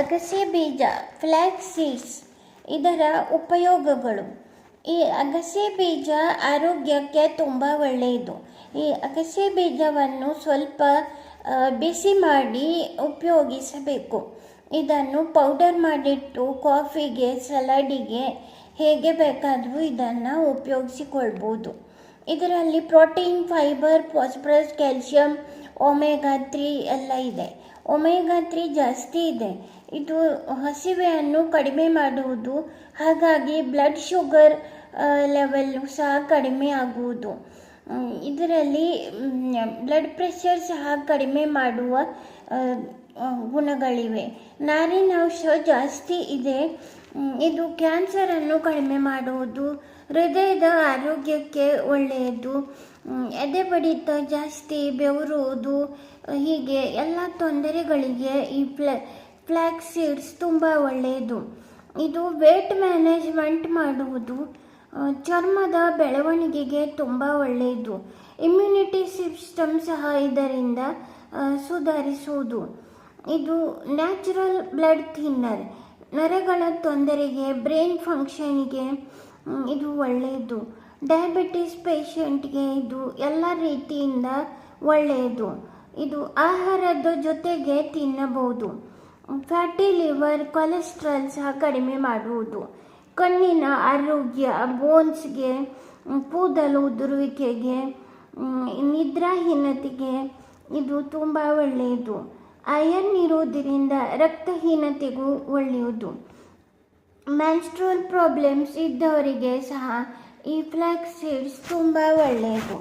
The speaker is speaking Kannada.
ಅಗಸೆ ಬೀಜ ಫ್ಲ್ಯಾಕ್ಸ್ ಸೀಡ್ಸ್, ಇದರ ಉಪಯೋಗಗಳು. ಈ ಅಗಸೆ ಬೀಜ ಆರೋಗ್ಯಕ್ಕೆ ತುಂಬ ಒಳ್ಳೆಯದು. ಈ ಅಗಸೆ ಬೀಜವನ್ನು ಸ್ವಲ್ಪ ಬಿಸಿ ಮಾಡಿ ಉಪಯೋಗಿಸಬೇಕು. ಇದನ್ನು ಪೌಡರ್ ಮಾಡಿಟ್ಟು ಕಾಫಿಗೆ, ಸಲಾಡಿಗೆ ಹೇಗೆ ಬೇಕಾದರೂ ಇದನ್ನು ಉಪಯೋಗಿಸಿಕೊಳ್ಬೋದು. ಇದರಲ್ಲಿ protein, fibre, phosphorus, calcium, omega three ಎಲ್ಲ ಇದೆ. ಒಮೆಗಾ ತ್ರೀ ಜಾಸ್ತಿ ಇದೆ. ಇದು ಹಸಿವೆಯನ್ನು ಕಡಿಮೆ ಮಾಡುವುದು, ಹಾಗಾಗಿ ಬ್ಲಡ್ ಶುಗರ್ ಲೆವೆಲ್ಲು ಸಹ ಕಡಿಮೆ ಆಗುವುದು. ಇದರಲ್ಲಿ ಬ್ಲಡ್ ಪ್ರೆಷರ್ ಸಹ ಕಡಿಮೆ ಮಾಡುವ ಗುಣಗಳಿವೆ. ನಾರಿನಾಂಶ ಜಾಸ್ತಿ ಇದೆ. ಇದು ಕ್ಯಾನ್ಸರನ್ನು ಕಡಿಮೆ ಮಾಡುವುದು ಹೃದಯದ ಆರೋಗ್ಯಕ್ಕೆ ಒಳ್ಳೆಯದು. ಎದೆ ಬಡಿತ ಜಾಸ್ತಿ ಬೆವರುವುದು ಹೀಗೆ ಎಲ್ಲ ತೊಂದರೆಗಳಿಗೆ ಈ ಫ್ಲ ಫ್ಲ್ಯಾಕ್ಸ್ ಸೀಡ್ಸ್ ತುಂಬ ಒಳ್ಳೆಯದು. ಇದು ವೇಟ್ ಮ್ಯಾನೇಜ್ಮೆಂಟ್ ಮಾಡುವುದು ಚರ್ಮದ ಬೆಳವಣಿಗೆಗೆ ತುಂಬ ಒಳ್ಳೆಯದು. ಇಮ್ಯುನಿಟಿ ಸಿಸ್ಟಮ್ ಸಹ ಇದರಿಂದ ಸುಧಾರಿಸುವುದು. ಇದು ನ್ಯಾಚುರಲ್ ಬ್ಲಡ್ ಥಿನ್ನರ್, ನರಗಳ ತೊಂದರೆಗೆ, ಬ್ರೈನ್ ಫಂಕ್ಷನ್ಗೆ ಇದು ಒಳ್ಳೆಯದು ಡಯಾಬಿಟಿಸ್ ಪೇಷಂಟ್ಗೆ ಇದು ಎಲ್ಲ ರೀತಿಯಿಂದ ಒಳ್ಳೆಯದು ಇದು ಆಹಾರದ ಜೊತೆಗೆ ತಿನ್ನಬಹುದು. ಫ್ಯಾಟಿ ಲಿವರ್ ಕೊಲೆಸ್ಟ್ರಾಲ್ ಸಹ ಕಡಿಮೆ ಮಾಡುವುದು ಕಣ್ಣಿನ ಆರೋಗ್ಯ ಬೋನ್ಸ್ಗೆ ಕೂದಲು ಉದುರುವಿಕೆಗೆ ನಿದ್ರಾಹೀನತೆಗೆ ಇದು ತುಂಬ ಒಳ್ಳೆಯದು ಅಯನ್ ಇರುವುದರಿಂದ ರಕ್ತಹೀನತೆಗೂ ಒಳ್ಳೆಯದು. ಮೆನ್ಸ್ಟ್ರಲ್ ಪ್ರಾಬ್ಲಮ್ಸ್ ಇದ್ದವರಿಗೆ ಸಹ ಈ ಫ್ಲ್ಯಾಕ್ಸ್ ಸೀಡ್ಸ್ ತುಂಬ ಒಳ್ಳೆಯದು.